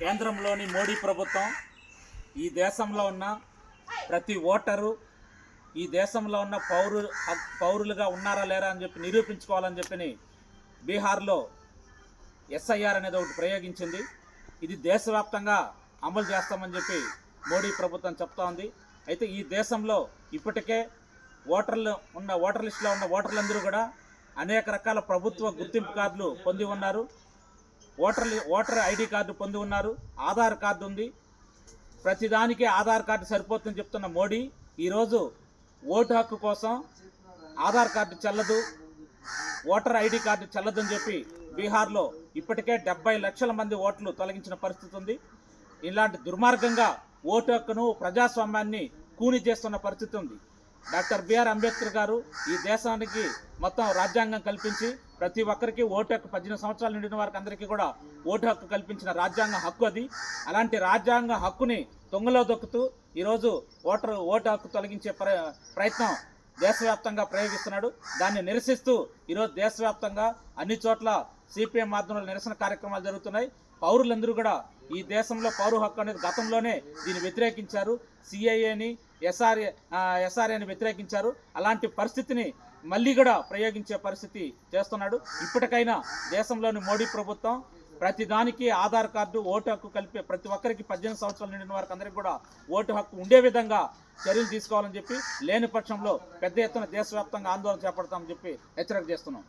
కేంద్రంలోని మోడీ ప్రభుత్వం ఈ దేశంలో ఉన్న ప్రతి ఓటరు ఈ దేశంలో ఉన్న పౌరు పౌరులుగా ఉన్నారా లేరా అని చెప్పి నిరూపించుకోవాలని చెప్పి బీహార్లో ఎస్ఐఆర్ అనేది ఒకటి ప్రయోగించింది. ఇది దేశవ్యాప్తంగా అమలు చేస్తామని చెప్పి మోడీ ప్రభుత్వం చెప్తా ఉంది. అయితే ఈ దేశంలో ఇప్పటికే ఓటర్లు ఉన్న ఓటర్ లిస్టులో ఉన్న ఓటర్లందరూ కూడా అనేక రకాల ప్రభుత్వ గుర్తింపు కార్డులు పొంది ఉన్నారు. ఓటర్ ఓటర్ ఐడి కార్డు పొంది ఉన్నారు ఆధార్ కార్డు ఉంది. ప్రతిదానికి ఆధార్ కార్డు సరిపోతుందని చెప్తున్న మోడీ ఈరోజు ఓటు హక్కు కోసం ఆధార్ కార్డు చెల్లదు ఓటర్ ఐడి కార్డు చెల్లదని చెప్పి బీహార్లో ఇప్పటికే డెబ్బై లక్షల మంది ఓట్లు తొలగించిన పరిస్థితి ఉంది. ఇలాంటి దుర్మార్గంగా ఓటు హక్కును ప్రజాస్వామ్యాన్ని కూని చేస్తున్న పరిస్థితి ఉంది. డాక్టర్ బిఆర్ అంబేద్కర్ గారు ఈ దేశానికి మొత్తం రాజ్యాంగం కల్పించి ప్రతి ఒక్కరికి ఓటు హక్కు పద్దెనిమిది సంవత్సరాలు నిండిన వారికి అందరికీ కూడా ఓటు హక్కు కల్పించిన రాజ్యాంగ హక్కు అది. అలాంటి రాజ్యాంగ హక్కుని తొంగలో దొక్కుతూ ఈరోజు ఓటర్ ఓటు హక్కు తొలగించే ప్ర ప్రయత్నం దేశవ్యాప్తంగా ప్రయోగిస్తున్నాడు. దాన్ని నిరసిస్తూ ఈరోజు దేశవ్యాప్తంగా అన్ని చోట్ల సిపిఎం ఆధ్వర్యంలో నిరసన కార్యక్రమాలు జరుగుతున్నాయి. పౌరులందరూ కూడా ఈ దేశంలో పౌర హక్కు అనేది గతంలోనే దీన్ని వ్యతిరేకించారు. సిఐఏని ఎస్ఆర్ఏ ఎస్ఆర్ఏని వ్యతిరేకించారు. అలాంటి పరిస్థితిని మళ్ళీ కూడా ప్రయోగించే పరిస్థితి చేస్తున్నాడు. ఇప్పటికైనా దేశంలోని మోడీ ప్రభుత్వం ప్రతి దానికి ఆధార్ కార్డు ఓటు హక్కు కలిపే ప్రతి ఒక్కరికి పద్దెనిమిది సంవత్సరాలు నిండిన వారికి అందరికీ కూడా ఓటు హక్కు ఉండే విధంగా చర్యలు తీసుకోవాలని చెప్పి లేని పక్షంలో పెద్ద ఎత్తున దేశవ్యాప్తంగా ఆందోళన చేపడతామని చెప్పి హెచ్చరిక చేస్తున్నాం.